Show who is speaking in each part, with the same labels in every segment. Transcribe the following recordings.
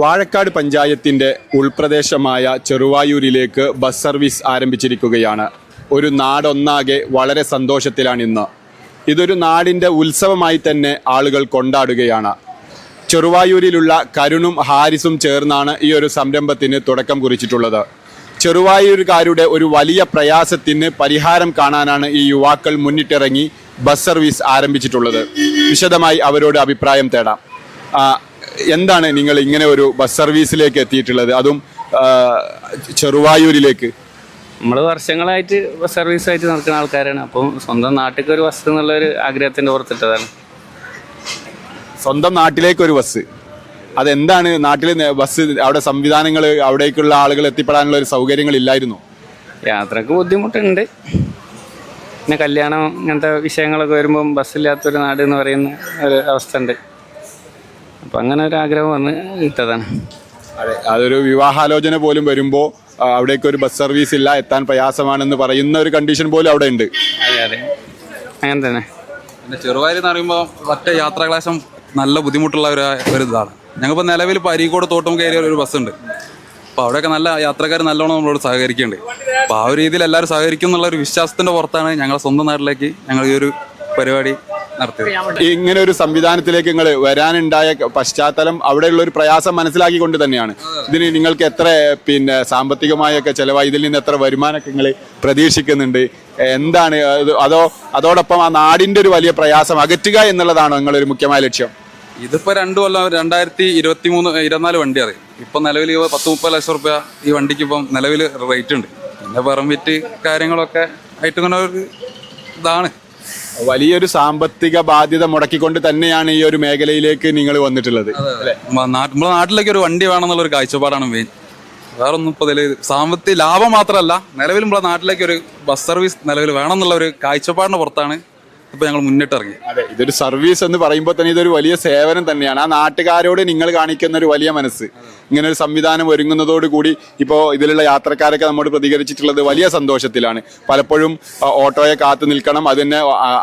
Speaker 1: വാഴക്കാട് പഞ്ചായത്തിന്റെ ഉൾപ്രദേശമായ ചെറുവായൂരിലേക്ക് bus service ആരംഭിച്ചിരിക്കുകയാണ്. ഒരു നാടൊന്നാകെ വളരെ സന്തോഷത്തിലാണ് ഇന്ന്. ഇതൊരു നാടിന്റെ ഉത്സവമായി തന്നെ ആളുകൾ കൊണ്ടാടുകയാണ്. ചെറുവായൂരിലുള്ള കരുണും ഹാരിസും ചേർന്നാണ് ഈ ഒരു സംരംഭത്തിന് തുടക്കം കുറിച്ചിട്ടുള്ളത്. ചെറുവായൂരുകാരുടെ ഒരു വലിയ പ്രയാസത്തിന് പരിഹാരം കാണാനാണ് ഈ യുവാക്കൾ മുന്നിട്ടിറങ്ങി ബസ് സർവീസ് ആരംഭിച്ചിട്ടുള്ളത്. വിശദമായി അവരോട് അഭിപ്രായം തേടാം. എന്താണ് നിങ്ങൾ ഇങ്ങനെ ഒരു ബസ് സർവീസിലേക്ക് എത്തിയിട്ടുള്ളത്? അതും ചെറുവായൂരിലേക്ക്.
Speaker 2: നമ്മൾ വർഷങ്ങളായിട്ട് ബസ് സർവീസായിട്ട് നടക്കുന്ന ആൾക്കാരാണ്. അപ്പം സ്വന്തം നാട്ടിലേക്ക് ഒരു ബസ് എന്നുള്ള ഒരു ആഗ്രഹത്തിന്റെ ഓർത്തിട്ടതാണ്
Speaker 1: സ്വന്തം നാട്ടിലേക്ക് ഒരു ബസ് അതെന്താണ് നാട്ടിൽ ബസ് അവിടെ സംവിധാനങ്ങൾ അവിടേക്കുള്ള ആളുകൾ എത്തിപ്പെടാനുള്ള ഒരു സൗകര്യങ്ങൾ ഇല്ലായിരുന്നു
Speaker 2: യാത്രയ്ക്ക് ബുദ്ധിമുട്ടുണ്ട്. പിന്നെ കല്യാണം ഇങ്ങനത്തെ വിഷയങ്ങളൊക്കെ വരുമ്പം ബസ്സില്ലാത്തൊരു നാട് എന്ന് പറയുന്ന ഒരു അവസ്ഥ ഉണ്ട്. അപ്പം അങ്ങനെ ഒരു ആഗ്രഹം വന്ന് ഇട്ടതാണ്.
Speaker 1: അതെ അതൊരു വിവാഹാലോചന പോലും വരുമ്പോൾ അവിടേക്ക് ഒരു ബസ് സർവീസ് ഇല്ല എത്താൻ പ്രയാസമാണെന്ന് പറയുന്ന ഒരു കണ്ടീഷൻ പോലും അവിടെ ഉണ്ട്.
Speaker 2: അതെ അതെ. അങ്ങനെ തന്നെ.
Speaker 3: പിന്നെ ചെറുവായൂർ എന്ന് പറയുമ്പോൾ ഒറ്റ യാത്രാക്ലാശം നല്ല ബുദ്ധിമുട്ടുള്ള ഒരു ഒരു ഇതാണ്. ഞങ്ങളിപ്പോൾ നിലവിൽ ഇപ്പോൾ അരീക്കോട് തോട്ടം കയറിയ ഒരു ബസ് ഉണ്ട് അപ്പോൾ അവിടെയൊക്കെ നല്ല യാത്രക്കാർ നല്ലോണം നമ്മളോട് സഹകരിക്കുന്നുണ്ട്. അപ്പോൾ ആ ഒരു രീതിയിൽ എല്ലാവരും സഹകരിക്കും എന്നുള്ള ഒരു വിശ്വാസത്തിന്റെ പുറത്താണ് ഞങ്ങളുടെ സ്വന്തം നാട്ടിലേക്ക് ഞങ്ങൾ ഈ ഒരു പരിപാടി നടത്തിയത്.
Speaker 1: ഇങ്ങനെ ഒരു സംവിധാനത്തിലേക്ക് നിങ്ങൾ വരാനുണ്ടായ പശ്ചാത്തലം അവിടെയുള്ള ഒരു പ്രയാസം മനസ്സിലാക്കിക്കൊണ്ട് തന്നെയാണ്. ഇതിന് നിങ്ങൾക്ക് എത്ര പിന്നെ സാമ്പത്തികമായൊക്കെ ചെലവായി ഇതിൽ നിന്ന് എത്ര വരുമാനമൊക്കെ നിങ്ങൾ പ്രതീക്ഷിക്കുന്നുണ്ട്? എന്താണ് അതോ അതോടൊപ്പം ആ നാടിന്റെ ഒരു വലിയ പ്രയാസം അകറ്റുക എന്നുള്ളതാണോ നിങ്ങളൊരു മുഖ്യമായ ലക്ഷ്യം?
Speaker 3: ഇതിപ്പോ രണ്ടു കൊല്ലം രണ്ടായിരത്തി ഇരുപത്തി മൂന്ന് ഇരുപത്തിനാല് വണ്ടി അറിയും. ഇപ്പൊ നിലവിൽ പത്ത് മുപ്പത് ലക്ഷം റുപ്യ ഈ വണ്ടിക്ക് ഇപ്പം നിലവിൽ റേറ്റ് ഉണ്ട്. പിന്നെ പെർമിറ്റ് കാര്യങ്ങളൊക്കെ ആയിട്ട് ഇങ്ങനെ ഒരു ഇതാണ്.
Speaker 1: വലിയൊരു സാമ്പത്തിക ബാധ്യത മുടക്കിക്കൊണ്ട് തന്നെയാണ് ഈ ഒരു മേഖലയിലേക്ക് നിങ്ങൾ വന്നിട്ടുള്ളത്.
Speaker 3: അല്ലേ? നമ്മുടെ നാട്ടിലേക്ക് ഒരു വണ്ടി വേണമെന്നുള്ള ഒരു കാഴ്ചപ്പാടാണ് മെയിൻ വേറെ ഒന്നും ഇപ്പോൾ ഇതിൽ സാമ്പത്തിക ലാഭം മാത്രമല്ല നിലവിൽ നമ്മുടെ നാട്ടിലേക്ക് ഒരു ബസ് സർവീസ് നിലവിൽ വേണമെന്നുള്ള ഒരു കാഴ്ചപ്പാടിന് പുറത്താണ് ഇപ്പോൾ ഞങ്ങൾ മുന്നിട്ടിറങ്ങി.
Speaker 1: അതെ ഇതൊരു സർവീസ് എന്ന് പറയുമ്പോൾ തന്നെ ഇതൊരു വലിയ സേവനം തന്നെയാണ്. ആ നാട്ടുകാരോട് നിങ്ങൾ കാണിക്കുന്ന ഒരു വലിയ മനസ്സ്. ഇങ്ങനെ ഒരു സംവിധാനം ഒരുങ്ങുന്നതോട് കൂടി ഇപ്പോൾ ഇതിലുള്ള യാത്രക്കാരൊക്കെ നമ്മോട് പ്രതികരിച്ചിട്ടുള്ളത് വലിയ സന്തോഷത്തിലാണ്. പലപ്പോഴും ഓട്ടോയെ കാത്തു നിൽക്കണം അതിനെ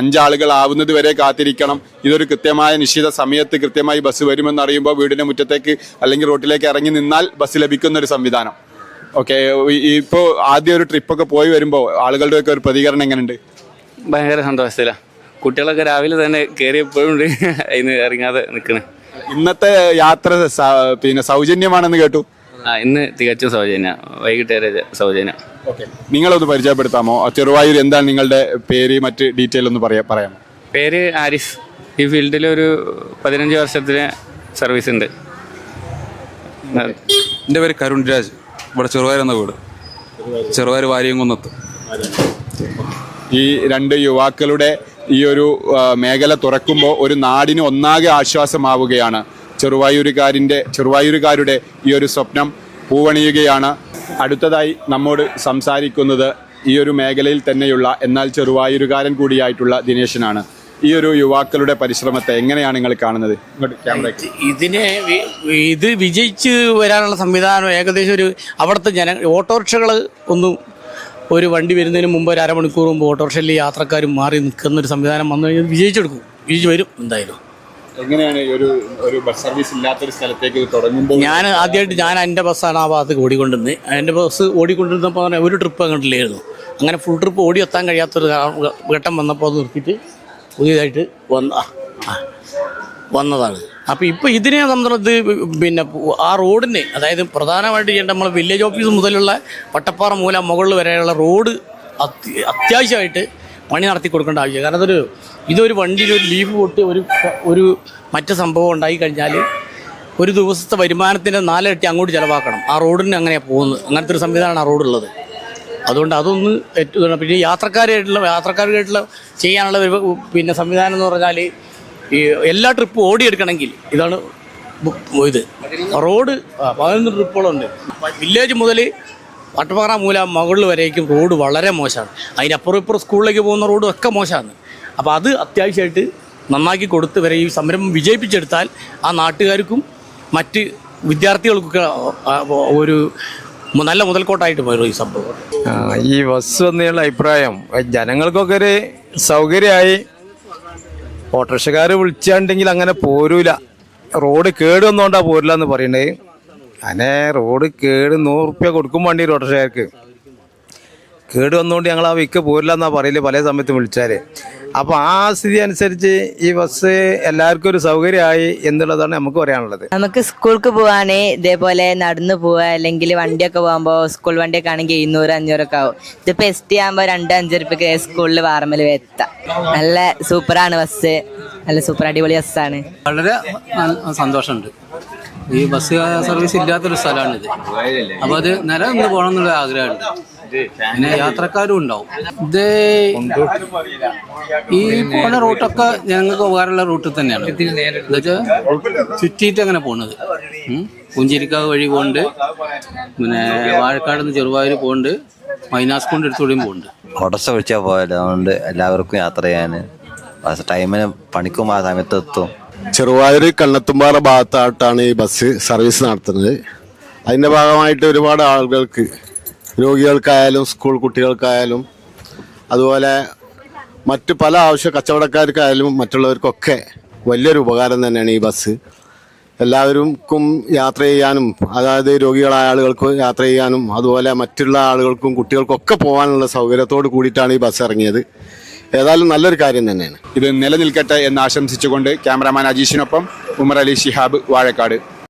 Speaker 1: അഞ്ചാളുകൾ ആവുന്നത് വരെ കാത്തിരിക്കണം. ഇതൊരു കൃത്യമായ നിശ്ചിത സമയത്ത് കൃത്യമായി ബസ് വരുമെന്ന് അറിയുമ്പോൾ വീടിന്റെ മുറ്റത്തേക്ക് അല്ലെങ്കിൽ റോട്ടിലേക്ക് ഇറങ്ങി നിന്നാൽ ബസ് ലഭിക്കുന്ന ഒരു സംവിധാനം. ഓക്കെ ഇപ്പോൾ ആദ്യം ഒരു ട്രിപ്പൊക്കെ പോയി വരുമ്പോൾ ആളുകളുടെയൊക്കെ ഒരു പ്രതികരണം എങ്ങനെയുണ്ട്
Speaker 2: ഭയങ്കര സന്തോഷത്തിലാണ് കുട്ടികളൊക്കെ രാവിലെ തന്നെ കയറിയപ്പോഴുണ്ട് അതിന് ഇറങ്ങാതെ നിൽക്കണ്
Speaker 1: ഇന്നത്തെ യാത്ര സ- പിന്നെ സൗജന്യമാണെന്ന് കേട്ടു?
Speaker 2: ആ ഇന്ന് തികച്ചും സൗജന്യ. വൈകിട്ട് വരെ സൗജന്യ.
Speaker 1: ഓക്കെ. നിങ്ങളൊന്ന് പരിചയപ്പെടുത്താമോ? ആ ചെറുവായൂർ എന്താണ് നിങ്ങളുടെ പേര്? മറ്റ് ഡീറ്റെയിൽ ഒന്ന് പറയാ പറയാമോ?
Speaker 2: പേര് ആരിഫ്. ഈ ഫീൽഡിൽ ഒരു പതിനഞ്ച് വർഷത്തിന് സർവീസ് ഉണ്ട്.
Speaker 3: എന്റെ പേര് കരുൺ രാജ്. ഇവിടെ ചെറുവായൂർ എന്ന വീട്. ചെറുവായൂർ വാരിയംകുന്നത്ത്
Speaker 1: ഈ രണ്ട് യുവാക്കളുടെ ഈ ഒരു മേഖല തുറക്കുമ്പോൾ ഒരു നാടിന് ഒന്നാകെ ആശ്വാസമാവുകയാണ്. ചെറുവായൂരുകാരിന്റെ ചെറുവായൂരുകാരുടെ ഈ ഒരു സ്വപ്നം പൂവണിയുകയാണ്. അടുത്തതായി നമ്മോട് സംസാരിക്കുന്നത് ഈ ഒരു മേഖലയിൽ തന്നെയുള്ള എന്നാൽ ചെറുവായൂരുകാരൻ കൂടിയായിട്ടുള്ള ദിനേശനാണ്. ഈ ഒരു യുവാക്കളുടെ പരിശ്രമത്തെ എങ്ങനെയാണ് നിങ്ങൾ കാണുന്നത്?
Speaker 4: ഇതിനെ ഇത് വിജയിച്ച് വരാനുള്ള സംവിധാനം ഏകദേശം ഒരു അവിടുത്തെ ജന ഓട്ടോറിക്ഷകൾ ഒന്നും ഒരു വണ്ടി വരുന്നതിന് മുമ്പ് ഒരു അരമണിക്കൂർ മുമ്പ് ഓട്ടോറിക്ഷയിൽ യാത്രക്കാർ മാറി നിൽക്കുന്ന ഒരു സംവിധാനം വന്നു കഴിഞ്ഞാൽ വിജയിച്ചെടുക്കും. വിജയിച്ച് വരും എന്തായാലും.
Speaker 1: എങ്ങനെയാണ് ഒരു ഒരു ബസ് സർവീസ് ഇല്ലാത്തൊരു സ്ഥലത്തേക്ക് തുടങ്ങുമ്പോൾ?
Speaker 4: ഞാൻ ആദ്യമായിട്ട് ഞാൻ എന്റെ ബസ്സാണ് ആ ഭാഗത്ത് ഓടിക്കൊണ്ടിരുന്നത്. എന്റെ ബസ് ഓടിക്കൊണ്ടിരുന്നപ്പോൾ പറഞ്ഞാൽ ഒരു ട്രിപ്പ് അങ്ങോട്ടില്ലായിരുന്നു അങ്ങനെ ഫുൾ ട്രിപ്പ് ഓടി എത്താൻ കഴിയാത്തൊരു ഘട്ടം വന്നപ്പോൾ അത് നിർത്തിയിട്ട് പുതിയതായിട്ട് വന്ന വന്നതാണ്. അപ്പോൾ ഇപ്പോൾ ഇതിനെ സംബന്ധിച്ച് പിന്നെ ആ റോഡിനെ അതായത് പ്രധാനമായിട്ട് ചെയ്യേണ്ട നമ്മൾ വില്ലേജ് ഓഫീസ് മുതലുള്ള പട്ടപ്പാറ മൂല മുകളിൽ വരെയുള്ള റോഡ് അത്യാവശ്യമായിട്ട് പണി നടത്തി കൊടുക്കേണ്ട ആവശ്യം കാരണം അതൊരു ഇതൊരു വണ്ടിയിൽ ഒരു ലീഫ് പൊട്ടി ഒരു ഒരു മറ്റ് സംഭവം ഉണ്ടായി കഴിഞ്ഞാൽ ഒരു ദിവസത്തെ വരുമാനത്തിന്റെ നാലിരട്ടി അങ്ങോട്ട് ചിലവാക്കണം. ആ റോഡിന് അങ്ങനെയാണ് പോകുന്നത്. അങ്ങനത്തെ ഒരു സംവിധാനമാണ് ആ റോഡുള്ളത്. അതുകൊണ്ട് അതൊന്ന് ഏറ്റവും പിന്നെ യാത്രക്കാരായിട്ടുള്ള യാത്രക്കാർക്കായിട്ടുള്ള ചെയ്യാനുള്ള പിന്നെ സംവിധാനം എന്ന് പറഞ്ഞാൽ ഈ എല്ലാ ട്രിപ്പും ഓടിയെടുക്കണമെങ്കിൽ ഇതാണ് ഇത്. റോഡ് പതിനൊന്ന് ട്രിപ്പുകളുണ്ട് വില്ലേജ് മുതൽ വട്ടപ്പാറ മൂല മുകളിൽ വരേക്കും റോഡ് വളരെ മോശമാണ്. അതിനപ്പുറം ഇപ്പുറം സ്കൂളിലേക്ക് പോകുന്ന റോഡും ഒക്കെ മോശമാണ്. അപ്പോൾ അത് അത്യാവശ്യമായിട്ട് നന്നാക്കി കൊടുത്ത് വരെ ഈ സംരംഭം വിജയിപ്പിച്ചെടുത്താൽ ആ നാട്ടുകാർക്കും മറ്റ് വിദ്യാർത്ഥികൾക്കൊക്കെ ഒരു നല്ല മുതൽക്കോട്ടായിട്ട് പോയി ഈ സംഭവം.
Speaker 5: ഈ ബസ് വന്നുള്ള അഭിപ്രായം ജനങ്ങൾക്കൊക്കെ ഒരു സൗകര്യമായി ഓട്ടോറിക്ഷക്കാർ വിളിച്ചാണ്ടെങ്കിൽ അങ്ങനെ പോരൂല. റോഡ് കേട് വന്നോണ്ടാ പോരില്ല എന്ന് പറയുന്നത് അങ്ങനെ റോഡ് കേട് നൂറുപ്യ റുപ്യ കൊടുക്കും വണ്ടി ഓട്ടോറിക്ഷക്കാർക്ക്. കേട് വന്നുകൊണ്ട് ഞങ്ങൾ ആ വിക്ക് പോരില്ല എന്നാ പറയില്ല പല സമയത്ത് വിളിച്ചാൽ. അപ്പോൾ ആ സ്ഥിതി അനുസരിച്ച് ഈ ബസ് എല്ലാവർക്കും ഒരു സൗകര്യമായി എന്നുള്ളതാണ് നമുക്ക് പറയാനുള്ളത്.
Speaker 6: നമുക്ക് സ്കൂൾക്ക് പോവാണേ ഇതേപോലെ നടന്നു പോവുക അല്ലെങ്കിൽ വണ്ടിയൊക്കെ പോകുമ്പോൾ സ്കൂൾ വണ്ടിയൊക്കെ ആണെങ്കിൽ എഴുന്നൂറ് അഞ്ഞൂറൊക്കെ ആവും. ഇതിപ്പോൾ എസ് ടി ആകുമ്പോൾ രണ്ട് അഞ്ച് റുപ്യക്ക് സ്കൂളിൽ വാർമൽ എത്താം. നല്ല സൂപ്പറാണ് ബസ്. നല്ല സൂപ്പർ അടിപൊളി ബസ്സാണ്.
Speaker 7: വളരെ സന്തോഷമുണ്ട്. ഈ ബസ് സർവീസ് ഇല്ലാത്തൊരു സ്ഥലമാണിത്. അപ്പോൾ അത് നിലനിന്ന് പോകണം എന്നുള്ള ആഗ്രഹമുണ്ട്. പിന്നെ യാത്രക്കാരും ഉണ്ടാവും. ഇത് ഈ പോണ റൂട്ടൊക്കെ ഞങ്ങൾക്ക് ഉപകാരമുള്ള റൂട്ടിൽ തന്നെയാണ്. എന്നുവെച്ചാൽ ചുറ്റിയിട്ട് അങ്ങനെ പോണത്. പുഞ്ചിരിക്കാവ് വഴി പോണ്ട് പിന്നെ വാഴക്കാട് നിന്ന് ചെറുവായൂർ പോകുന്നുണ്ട്. മൈനാസ്കൂണ്ട് എടുത്തുകൂടിയും പോകുന്നുണ്ട്.
Speaker 8: ഓട്ടോസ് വിളിച്ചാൽ പോയാലോ? അതുകൊണ്ട് എല്ലാവർക്കും യാത്ര ചെയ്യാൻ ടൈമിന് പണിക്കും ആ സമയത്ത് എത്തും.
Speaker 9: ചെറുവായൂർ കണ്ണത്തുമ്പാറ ഭാഗത്തായിട്ടാണ് ഈ ബസ് സർവീസ് നടത്തുന്നത്. അതിന്റെ ഭാഗമായിട്ട് ഒരുപാട് ആളുകൾക്ക് രോഗികൾക്കായാലും സ്കൂൾ കുട്ടികൾക്കായാലും അതുപോലെ മറ്റ് പല ആവശ്യ കച്ചവടക്കാർക്കായാലും മറ്റുള്ളവർക്കൊക്കെ വലിയൊരു ഉപകാരം തന്നെയാണ് ഈ ബസ്. എല്ലാവർക്കും യാത്ര ചെയ്യാനും അതായത് രോഗികളായ ആളുകൾക്ക് യാത്ര ചെയ്യാനും അതുപോലെ മറ്റുള്ള ആളുകൾക്കും കുട്ടികൾക്കൊക്കെ പോകാനുള്ള സൗകര്യത്തോട് കൂടിയിട്ടാണ് ഈ ബസ് ഇറങ്ങിയത്. ഏതായാലും നല്ലൊരു കാര്യം തന്നെയാണ്.
Speaker 1: ഇത് നിലനിൽക്കട്ടെ എന്ന് ആശംസിച്ചുകൊണ്ട് ക്യാമറാമാൻ അജീഷിനൊപ്പം ഉമർ അലി ഷിഹാബ് വാഴക്കാട്.